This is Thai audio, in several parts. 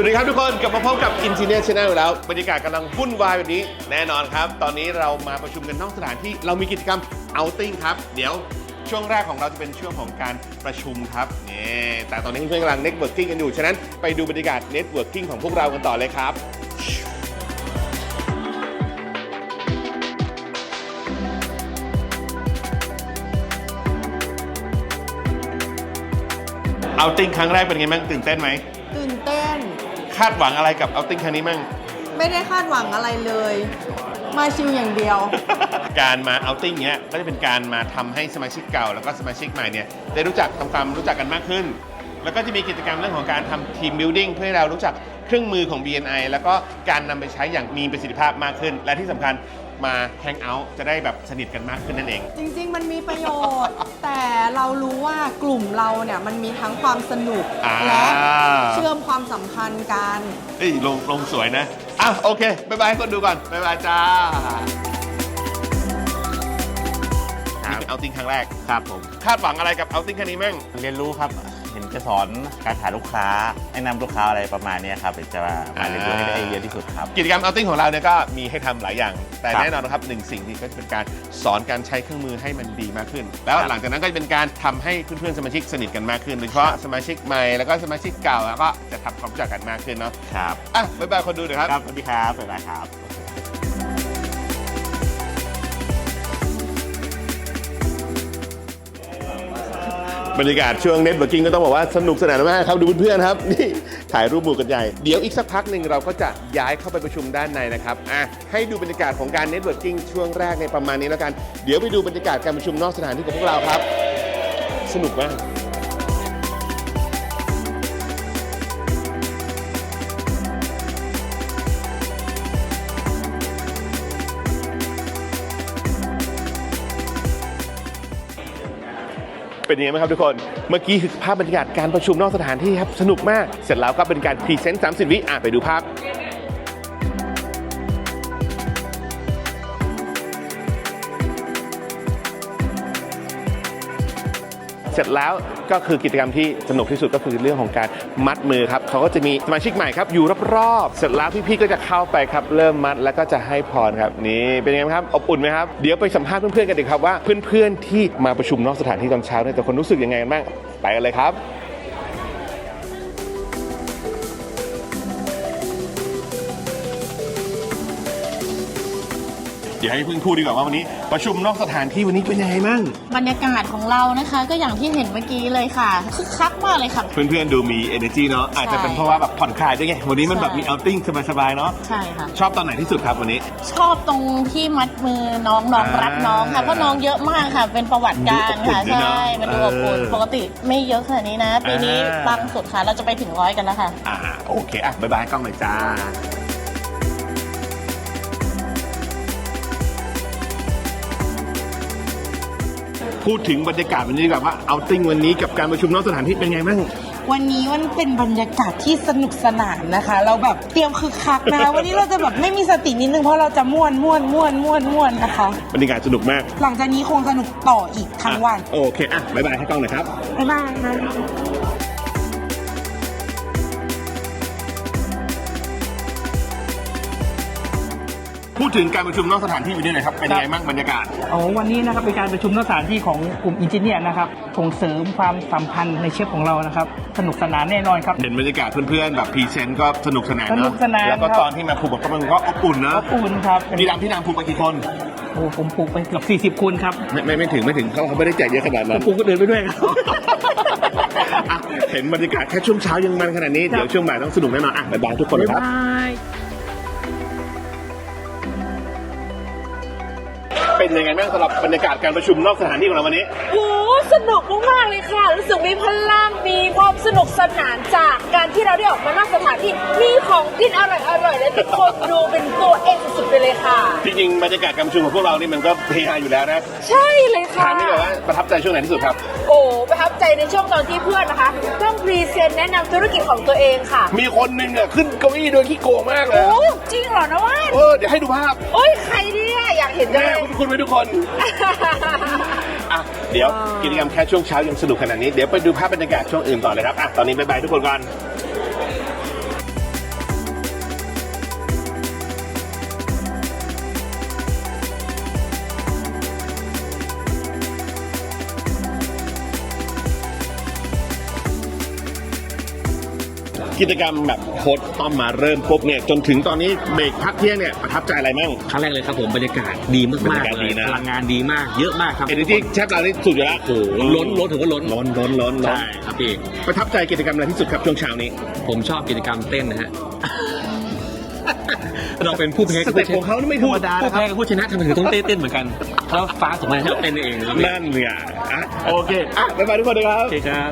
สวัสดีครับทุกคนกลับมาพบกับ Engineer Channel แล้วบรรยากาศกำลังวุ่นวายแบบนี้ แน่นอนครับ ตอนนี้เรามาประชุมกันนอกสถานที่เรามีกิจกรรม outing ครับ เดี๋ยวช่วงแรกของเราจะเป็นช่วงของการประชุมครับนี่แต่ตอนนี้เพื่อนกำลัง networking กันอยู่ ฉะนั้นไปดูบรรยากาศ networking ของพวกเรากันต่อเลยครับ outing ครั้งแรกเป็นไงบ้างตื่นเต้นไหมาดหวังอะไรกับ outing ครั้งนี้มั่ง ไม่ได้คาดหวังอะไรเลย มาชิลอย่างเดียว การมาเอาติ้งเนี้ยก็จะเป็นการมาทำให้สมาชิกเก่า แล้วก็สมาชิกใหม่เนี่ยได้รู้จักทำความรู้จักกันมากขึ้น แล้วก็จะมีกิจกรรมเรื่องของการทำทีมบิ l ดิ้งเพื่อให้เรารู้จักเครื่องมือของ BNI แล้วก็การนำไปใช้อย่างมีประสิทธิภาพมากขึ้น และที่สำคัญ มาแฮงเอาท์จะได้แบบสนิทกันมากขึ้นนั่นเอง จริง ๆ มันมีประโยชน์ แต่เรารู้ว่ากลุ่มเราเนี่ยมันมีทั้งความสนุกอ่า และเชื่อมความสัมพันธ์กัน เอ้ยลงลงสวยนะ อะโอเคบายบายให้คนดูก่อนบายบายจ้านี่เป็นเอาติ้งครั้งแรกครับผม คาดหวังอะไรกับเอาติ้งครั้งนี้มั่ง เรียนรู้ครับ เห็นจะสอนการหาลูกค้าแนะนำลูกค้าอะไรประมาณเนี้ยครับเดี๋ยวจะมาเรียนรู้ให้ได้เยอะที่สุดครับ กิจกรรมเอาติ้งของเราเนี่ยก็มีให้ทำหลายอย่าง แต่ครับ แน่นอนนะครับหนึ่งสิ่งที่ก็จะเป็นการสอนการใช้เครื่องมือให้มันดีมากขึ้น แล้วครับหลังจากนั้นก็จะเป็นการทำให้เพื่อนๆสมาชิกสนิทกันมากขึ้นโดยเฉพาะสมาชิกใหม่แล้วก็สมาชิกเก่าแล้วก็จะทำความรู้จักกันมากขึ้นเนาะครับอะบ๊ายบายคนดูหน่อยครับ ครับสวัสดีครับสวัสดีครับ บรรยากาศช่วงเน็ตเวิร์กิ่งก็ต้องบอกว่าสนุกสนานมากครับ ดูเพื่อนๆครับ นี่ถ่ายรูปหมู่กันใหญ่เดี๋ยวอีกสักพักหนึ่งเราก็จะย้ายเข้าไปประชุมด้านในนะครับอะให้ดูบรรยากาศของการเน็ตเวิร์กิ่งช่วงแรกในประมาณนี้แล้วกัน เดี๋ยวไปดูบรรยากาศการประชุมนอกสถานที่กับพวกเราครับ สนุกมาก เป็นยังไงบ้างครับทุกคน เมื่อกี้คือภาพบรรยากาศการประชุมนอกสถานที่ครับ สนุกมาก เสร็จแล้วก็เป็นการพรีเซนต์30วิอะไปดูภาพ เสร็จแล้วก็คือกิจกรรมที่สนุกที่สุดก็คือเรื่องของการมัดมือครับเขาก็จะมีสมาชิกใหม่ครับอยู่รอบๆเสร็จแล้วพี่ๆก็จะเข้าไปครับเริ่มมัดแล้วก็จะให้พรครับนี่เป็นยังไงครับอบอุ่นไหมครับเดี๋ยวไปสัมภาษณ์เพื่อนๆกันดีครับว่าเพื่อนๆที่มาประชุมนอกสถานที่ตอนเช้าเนี่ยแต่คนรู้สึกยังไงกันบ้างไปกันเลยครับ เดี๋ยวให้เพื่อนพูดดีกว่าว่าวันนี้ ประชุมนอกสถานที่วันนี้เป็นยังไงบ้างบรรยากาศของเรานะคะ ก็อย่างที่เห็นเมื่อกี้เลยค่ะคึกคักมากเลยค่ะ เพื่อนๆดูมี energy เนาะอาจจะเป็นเพราะว่าแบบผ่อนคลายด้วยไงวันนี้มันแบบใช่มี outing สบายๆเนาะใช่ค่ะ ชอบตอนไหนที่สุดครับวันนี้ ชอบตรงที่มัดมือน้องน้องอ่ารัดน้องค่ะเพราะน้องเยอะมากค่ะ เป็นประวัติการค่ะดูอบอุ่นด้วยเนอะใช่มันดูอบอุ่นเออปกติไม่เยอะขนาดนี้นะปีนี้อ่าปังสุดค่ะเราจะไปถึงร้อยกันแล้วค่ะ อ่าโอเคอะบายบายกล้องหน่อยจ้า พูดถึงบรรยากาศวันนี้ดีกว่าว่า outing วันนี้กับการประชุมนอกสถานที่เป็นไงบ้าง วันนี้มันเป็นบรรยากาศที่สนุกสนานนะคะ เราแบบเตรียมคึกคักนะ วันนี้เราจะแบบไม่มีสตินิดนึงเพราะเราจะม่วนม่วนม่วนม่วนม่วนนะคะ บรรยากาศสนุกมากหลังจากนี้คงสนุกต่ออีกทั้งวันอะโอเค อะบายบายให้กล้องหน่อยครับ บ๊ายบาย ดถึงการประชุมนอกสถานที่วันนี้หน่อยครับ เป็นยังไงบ้างบรรยากาศโอ้วันนี้นะครับเป็นการประชุมนอกสถานที่ของกลุ่มอินจิเนียร์นะครับส่งเสริมความสัมพันธ์ในเชฟของเรานะครับ สนุกสนานแน่นอนครับเห็นบรรยากาศเพื่อนๆแบบพรีเซนต์ก็สนุกสนานสนุเนาะกสนานแล้วก็ครับ ตอนที่มาผูกกับก็มันก็อบอุ่นเนาะอบอุ่นครับพี่ดำพี่นางผูกไปกี่คนโอ้ผมปลูกไปเกือบ40คนครับไม่ไม่ไม่ถึงไม่ถึงเขาเขาไม่ได้แจกเยอะขนาดผนั้มน ปลูกก็เดินไปด้วยครับ อะเห็นบรรยากาศแค่ช่วงเช้ายังมันขนาดนี้ เดี๋ยวช่วงบ่ายต้องสนุกแน่นอนอะบ๊ายบายทุกคนเลยครับ เป็นยังไงบ้างสำหรับบรรยากาศการประชุมนอกสถานที่ของเราวันนี้ โอ้สนุกมากๆเลยค่ะ รู้สึกมีพลังมีความสนุกสนานจากการที่เราได้ออกมานอกสถานที่มีของกินอร่อยๆและทุกคนดูเป็นตัวเองสุดๆไปเลยค่ะ จริงๆบรรยากาศการประชุมของพวกเรานี่มันก็เฮฮาอยู่แล้วนะ ใช่เลยค่ะ ถามนี่ก่อนว่าประทับใจช่วงไหนที่สุดครับ โอ้ประทับใจในช่วงตอนที่เพื่อนนะคะ ต้องพรีเซนต์แนะนำธุรกิจของตัวเองค่ะ มีคนหนึ่งอะขึ้นเก้าอี้โดยขี้โกงมากเลยโอ้จริงเหรอนะว่านเออเดี๋ยวให้ดูภาพโอ้ยใครเนี่ยอยากเห็นจังแม่เลยคุณคุณไปทุกคนอะเดี๋ยวกิจกรรมแค่ช่วงเช้ายังสนุกขนาดนี้เดี๋ยวไปดูภาพบรรยากาศช่วงอื่นต่อเลยครับอะตอนนี้บายบายทุกคนก่อน กิจกรรมแบบโค้ดต้อมมาเริ่มปุ๊บเนี่ยจนถึงตอนนี้เบรกพักเที่ยงเนี่ยประทับใจอะไรมั่ง ครั้งแรกเลยครับผมบรรยากาศดีบรรมากยากาศๆเลดียนะ พลังงานดีมาก เยอะมากครับเอเนจีแชทเรานี่สุดอยู่แล้วโอ้โหล้นล้นถือว่าล้นล้นล้นล้นล้นใช่ครับพี่ประทับใจกิจกรรมอะไรที่สุดครับช่วงเช้านี้ผมชอบกิจกรรมเต้นนะฮะ เราเป็นผู้แพ้สเต็ปของเขานี่ไม่ธรรมดาผู้นะครับแพ้กับผู้ชนะทำไมถึงต้องเต้นเต้นเหมือนกันแล้วฟ้าสมมติให้เราเต้นเองนะครับพี่นั่นเนี่ยอะโอเคอะบ๊ายบายทุกคนนะครับ โอเคครับ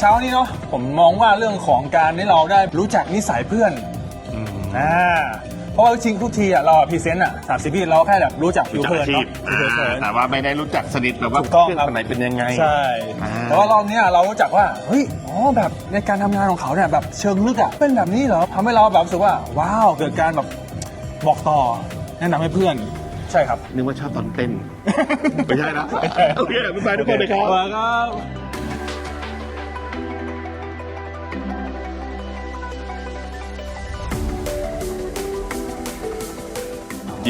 เช้านี้เนาะผมมองว่าเรื่องของการที่เราได้รู้จักนิสัยเพื่อนอ่าเพราะว่าจริงๆทุกทีอะเราพรีเซนต์อะสามสิบปีเราแค่แบบรู้จักผิวรู้จักเผินอาชีพเนาะผิวเผินแต่ว่าไม่ได้รู้จักสนิทแบบว่าถูกต้องเพื่อนครับคนไหนเป็นยังไงใช่อ่าแต่ว่ารอบเนี้ยเรารู้จักว่าเฮ้ยอ๋อแบบในการทำงานของเขาเนี่ยแบบเชิงลึกอะเป็นแบบนี้เหรอทำให้เราแบบรู้สึกว่าว้าวเกิดการแบบบอกต่อแนะนำให้เพื่อนใช่ครับนึกว่าชอบตอนเต้นไม่ใช่นะโอเคบ๊ายบายทุกคนนะครับ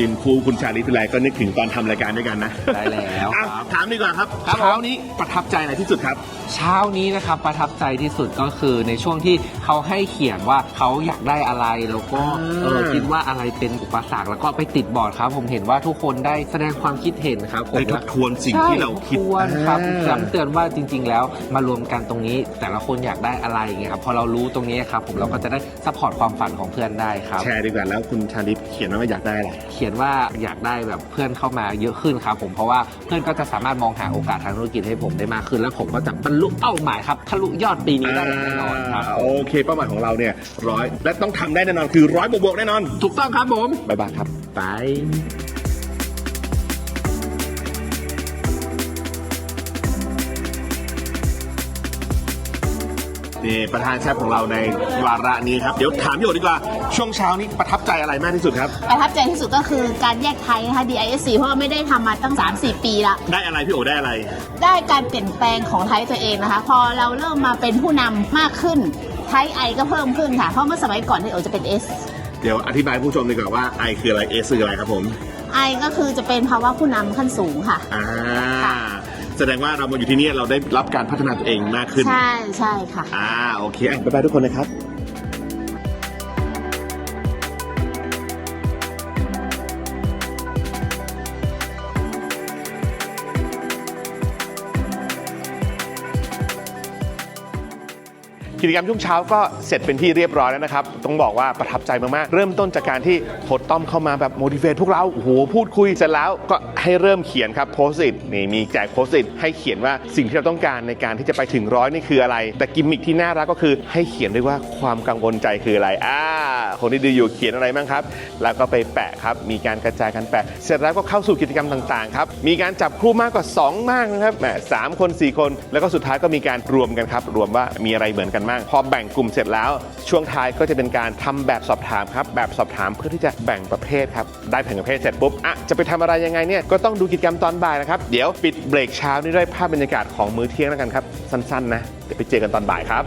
ยืนคู่คุณชาลิฟิไลก็นึกถึงตอนทำรายการด้วยกันนะได้แล้วอะครับถามดีกว่าครับครับเช้านี้ประทับใจอะไรที่สุดครับ เช้านี้นะครับประทับใจที่สุดก็คือในช่วงที่เขาให้เขียนว่าเขาอยากได้อะไรแล้วก็อ่า เออคิดว่าอะไรเป็นอุปสรรคแล้วก็ไปติดบอร์ดครับ ผมเห็นว่าทุกคนได้แสดงความคิดเห็นครับผมได้ทบทวนสิ่งที่เราคิด ใช่ทบทวนครับอ่าย้ำเตือนว่าจริง ๆ แล้วมารวมกันตรงนี้ แต่ละคนอยากได้อะไรอย่างเงี้ยครับพอเรารู้ตรงนี้ครับผมเราก็จะได้ซัพพอร์ตความฝันของเพื่อนได้ครับ แชร์ดีกว่าแล้วคุณชาลิฟเขียนว่าอยากได้อะไร เขียนว่าอยากได้แบบเพื่อนเข้ามาเยอะขึ้นครับผมเพราะว่าเพื่อนก็จะสามารถมองหาโอกาสทางธุรกิจให้ผมได้มากขึ้น แล้วผมก็จะบรรลุเป้าหมายครับทะลุยอดปีนี้ได้อย่างแน่นอนครับโอเค เป้าหมายของเราเนี่ยร้อยและต้องทำได้แน่นอนคือร้อยบวกๆแน่นอน ถูกต้องครับผมบ๊ายบายครับไป นี่ประธานแชทของเราในวาระนี้ครับ เดี๋ยวถามพี่โอดีกว่า ช่วงเช้านี้ประทับใจอะไรมากที่สุดครับ ประทับใจที่สุดก็คือการแยกไทยนะคะ DISC เพราะว่าไม่ได้ทำมาตั้ง 3-4 ปีละได้อะไรพี่โอได้อะไร ได้การเปลี่ยนแปลงของไทยตัวเองนะคะ พอเราเริ่มมาเป็นผู้นำมากขึ้น ไทยไอก็เพิ่มขึ้นค่ะ เพราะเมื่อสมัยก่อนที่โอจะเป็น S เดี๋ยวอธิบายผู้ชมดีกว่าว่าไอคืออะไรเอคืออะไรครับผม I ก็คือจะเป็นภาวะผู้นำขั้นสูงค่ะ อ่า แสดงว่าเรามาอยู่ที่นี่เราได้รับการพัฒนาตัวเองมากขึ้น ใช่ใช่ค่ะ อ่าโอเคอะบ๊ายบายทุกคนนะครับ กิจกรรมช่วงเช้าก็เสร็จเป็นที่เรียบร้อยแล้วนะครับ ต้องบอกว่าประทับใจมากๆ เริ่มต้นจากการที่โค้ดต้อมเข้ามาแบบโมดิเวตพวกเราโอ้โหพูดคุยเสร็จแล้วก็ให้เริ่มเขียนครับโพสต์อินี่มีแจกโพสต์อิให้เขียนว่าสิ่งที่เราต้องการในการที่จะไปถึงร้อยนี่คืออะไร แต่กิมมิคที่น่ารักก็คือให้เขียนด้วยว่าความกังวลใจคืออะไรอ่าคนที่ดูอยู่เขียนอะไรบ้างครับ แล้วก็ไปแปะครับ มีการกระจายกันแปะ เสร็จแล้วก็เข้าสู่กิจกรรมต่างๆครับ มีการจับคู่มากกว่า 2 มากนะครับแหมสามคน 4 คน แล้วก็สุดท้ายก็มีการรวมกันครับ รวมว่ามีอะไรเหมือนกันบ้างพอแบ่งกลุ่มเสร็จแล้ว ช่วงท้ายก็จะเป็นการทำแบบสอบถามครับแบบสอบถามเพื่อที่จะแบ่งประเภทครับได้แบ่งประเภทเสร็จปุ๊บอะจะไปทำอะไรยังไงเนี่ยก็ต้องดูกิจกรรมตอนบ่ายนะครับเดี๋ยวปิดเบรกเช้านี้ด้วยภาพบรรยากาศของมื้อเที่ยงแล้วกันครับสั้นๆนะเดี๋ยวไปเจอกันตอนบ่ายครับ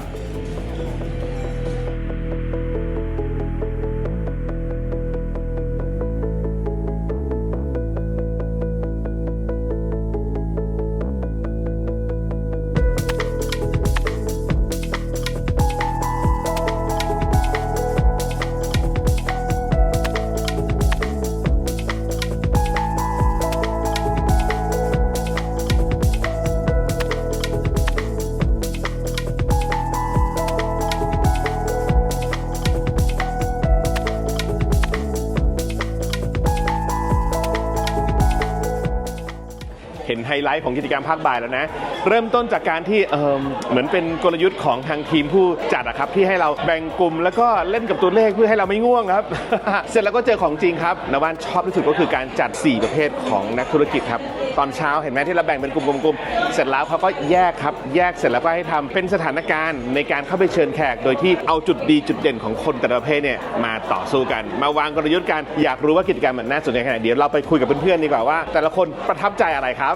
ไฮไลท์ของกิจกรรมภาคบ่ายแล้วนะ เริ่มต้นจากการที่เออเหมือนเป็นกลยุทธ์ของทางทีมผู้จัดอะครับที่ให้เราแบ่งกลุ่มแล้วก็เล่นกับตัวเลขเพื่อให้เราไม่ง่วงครับ เสร็จแล้วก็เจอของจริงครับนวานชอบที่สุดก็คือการจัด 4 ประเภทของนักธุรกิจครับตอนเช้าเห็นไหมที่เราแบ่งเป็นกลุ่มๆเสร็จแล้วเขาก็แยกครับแยกเสร็จแล้วก็ให้ทำเป็นสถานการณ์ในการเข้าไปเชิญแขก โดยที่เอาจุดดีจุดเด่นของคนแต่ละประเภทเนี่ยมาต่อสู้กัน มาวางกลยุทธ์กันอยากรู้ว่ากิจกรรมมันน่าสนใจขนาดไหนเดี๋ยวเราไปคุยกับเพื่อนๆดีกว่าว่า แต่ละคนประทับใจอะไรครับ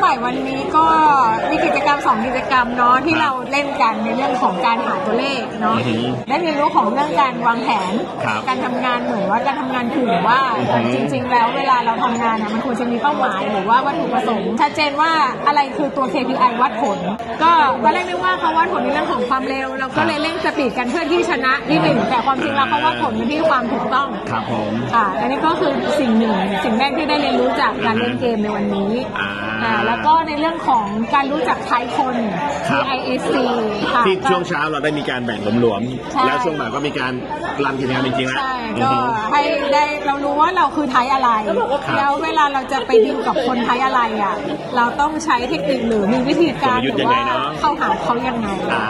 ใหม่วันนี้ก็มีกิจกรรมสองกิจกรรมเนาะที่เราเล่นกันในเรื่องของการหาตัวเลขเนาะได้เรียนรู้ของเรื่องการวางแผน ครับการทำงานเหมือนว่าการทำงานถูกว่าจริง ๆ แล้วเวลาเราทำงานเนี่ยมันควรจะมีเป้าหมายหรือว่าวัตถุประสงค์ชัดเจนว่าอะไรคือตัว KPI วัดผล ก็ตอนแรกนึกว่าเขาวัดผลในเรื่องของความเร็ว เราก็เลยเร่งสปีดกันเพื่อที่ชนะที่หนึ่งแต่ความจริงแล้วเขาวัดผลกันที่ความถูกต้อง ครับผม ค่ะอันนี้ก็คือสิ่งหนึ่ง สิ่งแรกที่ได้เรียนรู้จากการเล่นเกมในวันนี้อ่า อ่าแล้วก็ในเรื่องของการรู้จักทายคน ครับ TISC ค่ะ ที่ก็ช่วงเช้าเราได้มีการแบ่งหลวมใช่ ๆแล้วช่วงบ่ายก็มีการรันกิจกรรมจริงๆแล้วใช่อือก็ฮึ ให้ได้เรารู้ว่าเราคือไทยอะไรแล้วเวลาเราจะไปดิวกับคนไทยอะไรอะ เราต้องใช้เทคนิคหรือมีวิธีการกลยุทธ์หรืยังไงว่าเนอะเข้าหาเขายังไงอ่า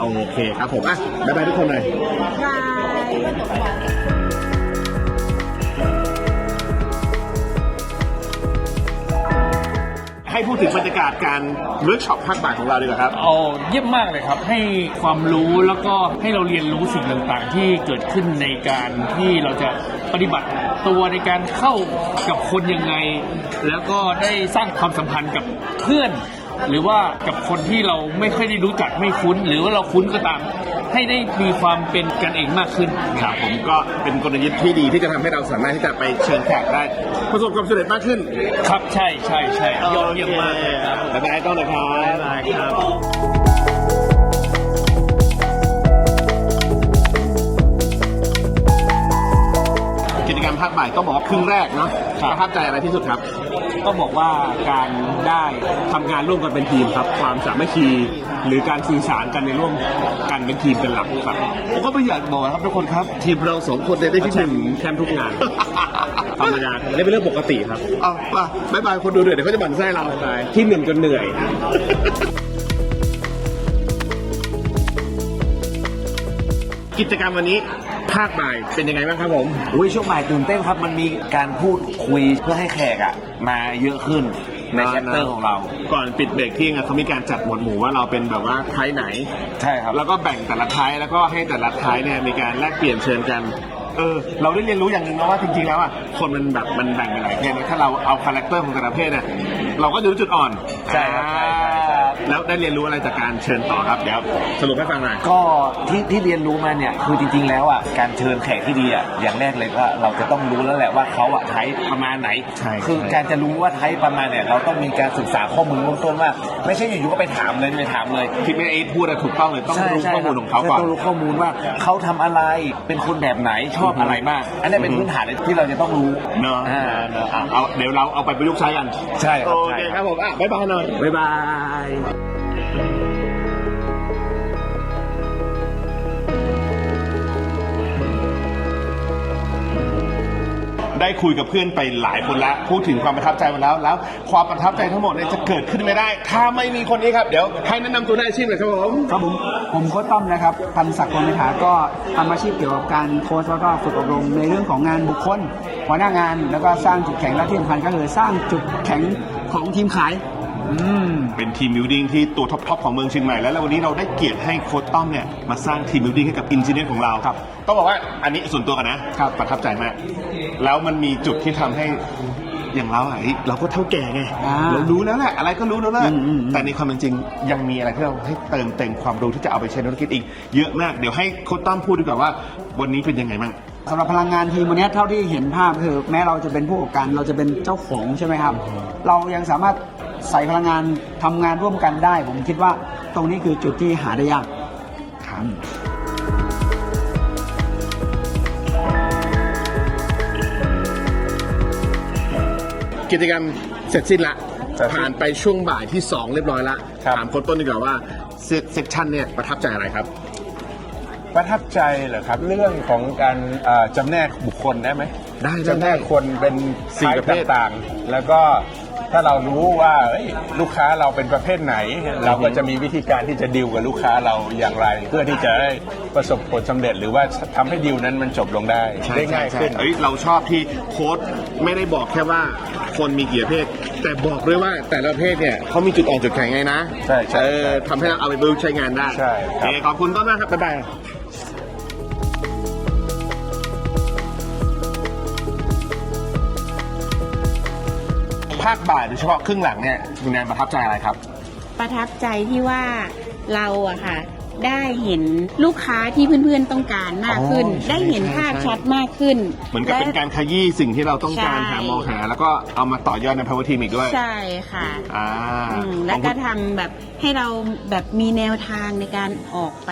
โอเคครับผมอะบ๊ายบายทุกคนหน่อยบาย ให้พูดถึงบรรยากาศการเวิร์กช็อปภาคบ่ายของเราดีกว่าครับ เอาเยี่ยมมากเลยครับ ให้ความรู้แล้วก็ให้เราเรียนรู้สิ่งต่างๆ ที่เกิดขึ้นในการที่เราจะปฏิบัติตัวในการเข้ากับคนยังไง แล้วก็ได้สร้างความสัมพันธ์กับเพื่อน หรือว่ากับคนที่เราไม่ค่อยได้รู้จักไม่คุ้น หรือว่าเราคุ้นก็ตาม ให้ได้มีความเป็นกันเองมากขึ้น ครับผมก็เป็นกลยุทธ์ที่ดีที่จะทำให้เราสามารถที่จะไปเชิญแขกได้ ประสบความสำเร็จมากขึ้นครับใช่ใช่ใช่ยอดเยี่ยมมากเลยครับบ๊ายบายต้องนะครับ บ๊ายบายครับ ภาคบ่ายต้องบอกว่าครึ่งแรกเนาะครับ ประทับใจอะไรที่สุดครับก็บอกว่าการได้ทำงานร่วมกันเป็นทีมครับ ความสามัคคีหรือการสื่อสารกันในร่วมกันเป็นทีมเป็นหลักครับผมก็ไม่อยากบอกนะครับทุกคนครับ ทีมเราสองคนเนี่ยได้ที่หนึ่งแชมป์ทุกงานธรรมดาไม่ได้เป็นเรื่องปกติครับ เอาป่ะบายบายคนดูเดือดเดี๋ยวเขาจะบั่นไส้เราที่หนึ่งจนเหนื่อยกิจกรรมวันนี้ ภาคบ่ายเป็นยังไงบ้างครับผม อุ้ยช่วงบ่ายตื่นเต้นครับมันมีการพูดคุยเพื่อให้แขกอะ มาเยอะขึ้นในแชปเตอร์ของเรา ก่อนปิดเบรกเที่ยงอะเขามีการจัดหมวดหมู่ว่าเราเป็นแบบว่าไทยไหน ใช่ครับ แล้วก็แบ่งแต่ละไทยแล้วก็ให้แต่ละไทยเนี่ยมีการแลกเปลี่ยนเชิญกัน เออ เราได้เรียนรู้อย่างหนึ่งนะว่าจริงๆแล้วอะคนมันแบบมันแบ่งเป็นหลายเพศนะถ้าเราเอาคาแรคเตอร์ของแต่ละเพศเนี่ยเราก็จะรู้จุดอ่อน ใช่ครับอ่า แล้วได้เรียนรู้อะไรจากการเชิญต่อครับเดี๋ยวสรุปให้ฟังหน่อย ก็ที่ที่เรียนรู้มาเนี่ยคือจริงๆแล้วอะการเชิญแขกที่ดีอะอย่างแรกเลยว่าเราจะต้องรู้แล้วแหละว่าเขาอะไทยประมาณไหน ใช่คือใช่ การจะรู้ว่าไทยประมาณเนี่ยเราต้องมีการศึกษาข้อมูลเบื้องต้นว่า ไม่ใช่อยู่ๆก็ไปถามเลยไปถามเลย ที่แม่เอพูดอะถูกต้องเลยต้องใช่รู้ใช่ข้อมูลของเขาก่อนต้องรู้ข้อมูลว่าเขาทำอะไรเป็นคนแบบไหนชอบอะไรบ้างอันนี้เป็นพื้นฐานที่เราจะต้องรู้เนาะอ่า เนอะอะเอาเดี๋ยวเราเอาไปประยุกต์ใช้กันใช่ครับโอใช่เคครับครับผมอะบ๊ายบายหน่อย บ๊ายบายได้คุยกับเพื่อนไปหลายคนแล้ว พูดถึงความประทับใจมาแล้วแล้ว ความประทับใจทั้งหมดเนี่ยจะเกิดขึ้นไม่ได้ ถ้าไม่มีคนนี้ครับ เดี๋ยวให้แนะนำตัวได้อาชีพหน่อยครับผมครับผมผมโค้ชต้อมนะครับพันศักดิ์พลมิถาก็ทำอาชีพเกี่ยวกับการโค้ชแล้วก็ฝึกอบรมในเรื่องของงานบุคคลหัวหน้างาน แล้วก็สร้างจุดแข็งและที่สำคัญก็คือสร้างจุดแข็งของทีมขาย เป็นทีมบิวดิ้งที่ตัวท็อปๆของเมืองเชียงใหม่แล้วแล้ววันนี้เราได้เกียรติให้โค้ชต้อมเนี่ยมาสร้างทีมบิวดิ้งให้กับอินจิเนียร์ของเราครับต้องบอกว่าอันนี้ส่วนตัวกันนะครับประทับใจมาก แล้วมันมีจุดที่ทำให้อย่างเราอะเฮ้ยเราก็เท่าแก่ไงอ่าเรารู้แล้วแหละอะไรก็รู้แล้วแหละอืมอืมอืมแต่ในความเป็นจริงยังมีอะไรที่เราให้เติมเต็มความรู้ที่จะเอาไปใช้ในธุรกิจอีก เยอะมากเดี๋ยวให้โค้ชต้อมพูดดีกว่าว่า วันนี้เป็นยังไงบ้างสำหรับพลังงานทีมวันนี้เท่าที่เห็นภาพคือแม้เราจะเป็นผู้ประกอบการเราจะเป็นเจ้าของใช่ไหมครับ เรายังสามารถ ใส่พลังงานทำงานร่วมกันได้ ผมคิดว่าตรงนี้คือจุดที่หาได้ยากครับกิจกรรมเสร็จสิ้นละ ผ่านไปช่วงบ่ายที่ 2 เรียบร้อยละครับถามคนต้นดีกว่าว่าเซกชันเนี่ยประทับใจอะไรครับ ประทับใจเหรอครับ เรื่องของการเอ่อจำแนกบุคคลได้ไหมได้ได้จำแนกคนเป็นสี่ไทประเภทต่างๆ แล้วก็ ถ้าเรารู้ว่าเอ้ยลูกค้าเราเป็นประเภทไหน เราก็จะมีวิธีการที่จะดิวกับลูกค้าเราอย่างไร เพื่อที่จะได้ประสบผลสำเร็จ หรือว่าทำให้ดิวนั้นมันจบลงได้ใช่ได้ง่ายใช่ขึ้น เอ้ยเราชอบที่โค้ดไม่ได้บอกแค่ว่าคนมีกี่ประเภท แต่บอกด้วยว่าแต่ละประเภทเนี่ยเขามีจุดอ่อนจุดแข็งไงนะใช่ใช่เออทำให้เราเอาไปประยุกต์ใช้งานได้ใช่ครับ โอเคขอบคุณต้นมากครับบ๊ายบายาคบ่ายโดยเฉพาะครึ่งหลังเนี่ยคุณแนนประทับใจอะไรครับ ประทับใจที่ว่าเราอะค่ะ ได้เห็นลูกค้าที่เพื่อนๆต้องการมากขึ้น อ๋อใช่ได้เห็นใช่ภาพใช่ ชัดมากขึ้นเหมือนกับเป็นการขยี้สิ่งที่เราต้องการใช่หามองหา แล้วก็เอามาต่อยอดใน power team อีกด้วยใช่ค่ะอ่าอืมแล้วก็ทำแบบให้เราแบบมีแนวทางในการออกไป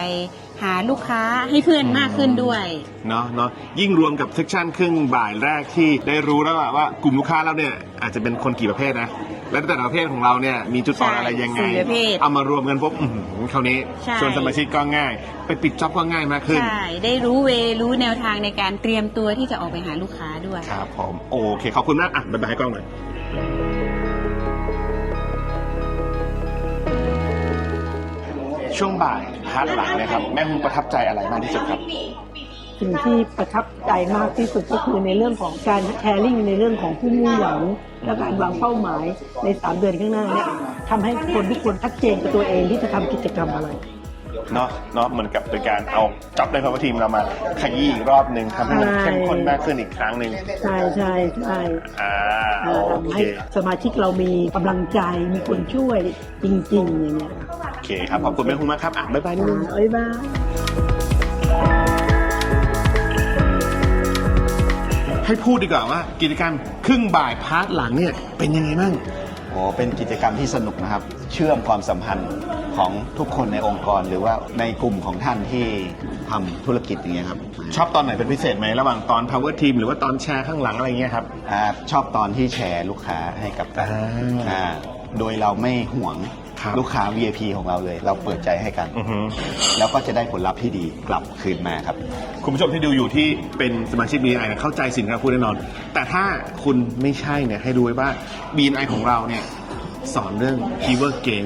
หาลูกค้าให้เพื่อนมากขึ้นด้วยเนาะเนาะยิ่งรวมกับเซกชันครึ่งบ่ายแรกที่ได้รู้แล้วอะว่ากลุ่มลูกค้าเราเนี่ยอาจจะเป็นคนกี่ประเภทนะ และแต่ละประเภทของเราเนี่ยมีจุดอ่อนใช่อะไรยังไงสี่ประเภทเอามารวมกันปุ๊บอื้อหือคราวนี้ใช่ชวนสมาชิกก็ง่าย ไปปิดจ็อบก็ง่ายมากขึ้น ใช่ ได้รู้เวรู้แนวทางในการเตรียมตัวที่จะออกไปหาลูกค้าด้วย ครับผมโอเคขอบคุณมากอะบ๊ายบายให้กล้องหน่อย ช่วงบ่ายพาร์ทหลังเนะครับ แม่คุณประทับใจอะไรมากที่สุดครับ สิ่งที่ประทับใจมากที่สุดก็คือในเรื่องของการแชร์ลิงในเรื่องของผู้มุ่งหวังและการวางเป้าหมายใน 3 เดือนข้างหน้าเนี่ยทำให้คนทุกคนชัดเจนกับตัวเองที่จะทำกิจกรรมอะไร เนาะเนาะเหมือนกับเป็นการเอาจับในพาวทีมเรามาขยี้อีกรอบหนึ่งทำให้มันใช่เข้มข้นมากขึ้นอีกครั้งหนึ่งใช่ใช่ใช่อ่าเอ่อโอทำเคให้สมาชิกเรามีกำลังใจมีคนช่วยจริงๆอย่างเงี้ยโอเคครับขอบคุณแม่คุณมากครับอะบ๊ายบายนิดนึงเอ้ยบ้ายให้พูดดีกว่าว่ากิจกรรมครึ่งบ่ายพาร์ทหลังเนี่ยเป็นยังไงบ้าง โอ้เป็นกิจกรรมที่สนุกนะครับ เชื่อมความสัมพันธ์ของทุกคนในองค์กรหรือว่าในกลุ่มของท่านที่ทำธุรกิจอย่างเงี้ยครับชอบตอนไหนเป็นพิเศษไหมระหว่างตอน power team หรือว่าตอนแชร์ข้างหลังอะไรเงี้ยครับ อาชอบตอนที่แชร์ลูกค้าให้กับอ่า อ่าโดยเราไม่ห่วง ครับลูกค้า VIP ของเราเลย เราเปิดใจให้กัน อือฮึ แล้วก็จะได้ผลลัพธ์ที่ดีกลับคืนมาครับ คุณผู้ชมที่ดูอยู่ที่เป็นสมาชิก BNI เนี่ยเข้าใจสิ่งที่เราพูดแน่นอน แต่ถ้าคุณไม่ใช่เนี่ยให้ดูไว้ว่า BNI ของเราเนี่ยสอนเรื่อง keyword gain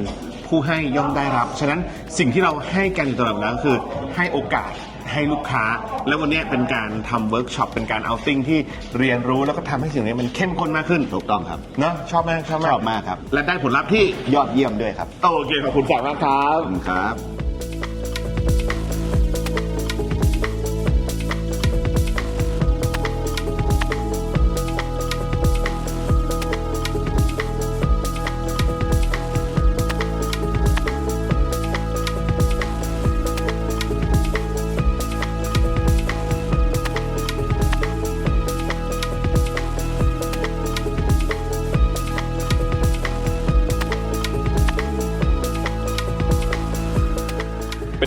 ผู้ให้ย่อมได้รับ ฉะนั้นสิ่งที่เราให้กันอยู่ตลอดเวลาก็คือให้โอกาส ให้ลูกค้า แล้ววันเนี้ยเป็นการทำเวิร์กช็อปเป็นการเอาติ้งที่เรียนรู้แล้วก็ทำให้สิ่งนี้มันเข้มข้นมากขึ้นถูกต้องครับ เนาะชอบมากชอบมากชอบมากครับ และได้ผลลัพธ์ที่ยอดเยี่ยมด้วยครับ โอเคขอบคุณฝากมากครับ ขอบคุณครับ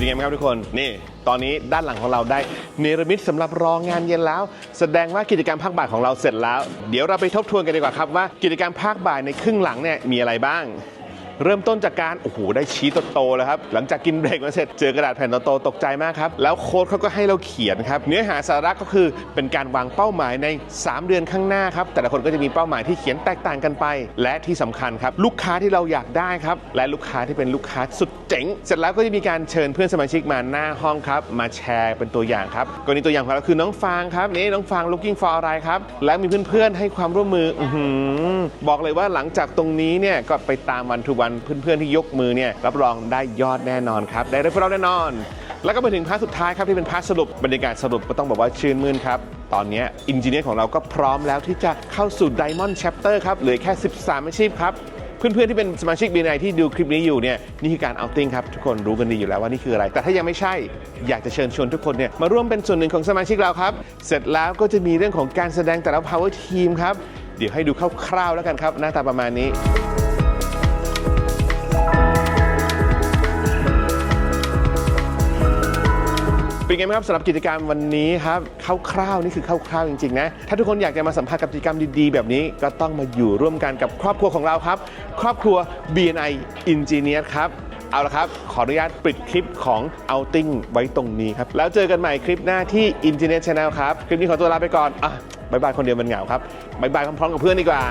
เป็นยังไงบ้างครับทุกคน นี่ ตอนนี้ด้านหลังของเราได้เนรมิตสำหรับรองงานเย็นแล้ว แสดงว่ากิจกรรมภาคบ่ายของเราเสร็จแล้ว เดี๋ยวเราไปทบทวนกันดีกว่าครับว่ากิจกรรมภาคบ่ายในครึ่งหลังเนี่ยมีอะไรบ้าง เริ่มต้นจากการโอ้โหได้ชี้โตๆแล้วครับหลังจากกินเบรกมาเสร็จเจอกระดาษแผ่นโตๆตกใจมากครับแล้วโค้ดเขาก็ให้เราเขียนครับเนื้อหาสาระก็คือเป็นการวางเป้าหมายใน 3 เดือนข้างหน้าครับแต่ละคนก็จะมีเป้าหมายที่เขียนแตกต่างกันไป และที่สำคัญครับลูกค้าที่เราอยากได้ครับและลูกค้าที่เป็นลูกค้าสุดเจ๋ง เสร็จแล้วก็จะมีการเชิญเพื่อนสมาชิกมาหน้าห้องครับมาแชร์เป็นตัวอย่างครับกรณีตัวอย่างของเราคือน้องฟางครับนี่น้องฟาง looking for อะไรครับและมีเพื่อนๆให้ความร่วมมืออบอกเลยว่าหลังจากตรงนี้เนี่ยก็ไปตามวันทุกวันเพื่อนๆที่ยกมือเนี่ยรับรองได้ยอดแน่นอนครับ ได้รับเราแน่นอน แล้วก็มาถึงพาร์ทสุดท้ายครับที่เป็นพาร์ทสรุปบรรยากาศสรุปก็ต้องบอกว่าชื่นมื่นครับตอนนี้อินจิเนียร์ของเราก็พร้อมแล้วที่จะเข้าสู่ Diamond Chapter ครับเหลือแค่ 13 อาชีพครับเพื่อนๆที่เป็นสมาชิก BNI ที่ดูคลิปนี้อยู่เนี่ยนี่คือการเอาติ้งครับทุกคนรู้กันดีอยู่แล้วว่านี่คืออะไร แต่ถ้ายังไม่ใช่อยากจะเชิญชวนทุกคนเนี่ยมาร่วมเป็นส่วนหนึ่งของสมาชิกเราครับ เสร็จแล้วก็จะมีเรื่องของการแสดงแต่ละ power team ครับเดี๋ยวให้ดูคร่าวๆแล้วกันครับ หน้าตาประมาณนี้ เป็นไงบ้างครับสำหรับกิจกรรมวันนี้ครับคร่าวๆนี่คือคร่าวๆจริงๆนะถ้าทุกคนอยากจะมาสัมผัสกับกิจกรรมดีๆ แบบนี้ก็ต้องมาอยู่ร่วมกันกับครอบครัวของเราครับ ครอบครัว BNI Engineer ครับเอาละครับ ขออนุญาตปิดคลิปของ outing ไว้ตรงนี้ครับ แล้วเจอกันใหม่คลิปหน้าที่ Engineer Channel ครับ คลิปนี้ขอตัวลาไปก่อนอะบายบายคนเดียวมันเหงาครับบายบายพร้อมๆกับเพื่อนดีกว่า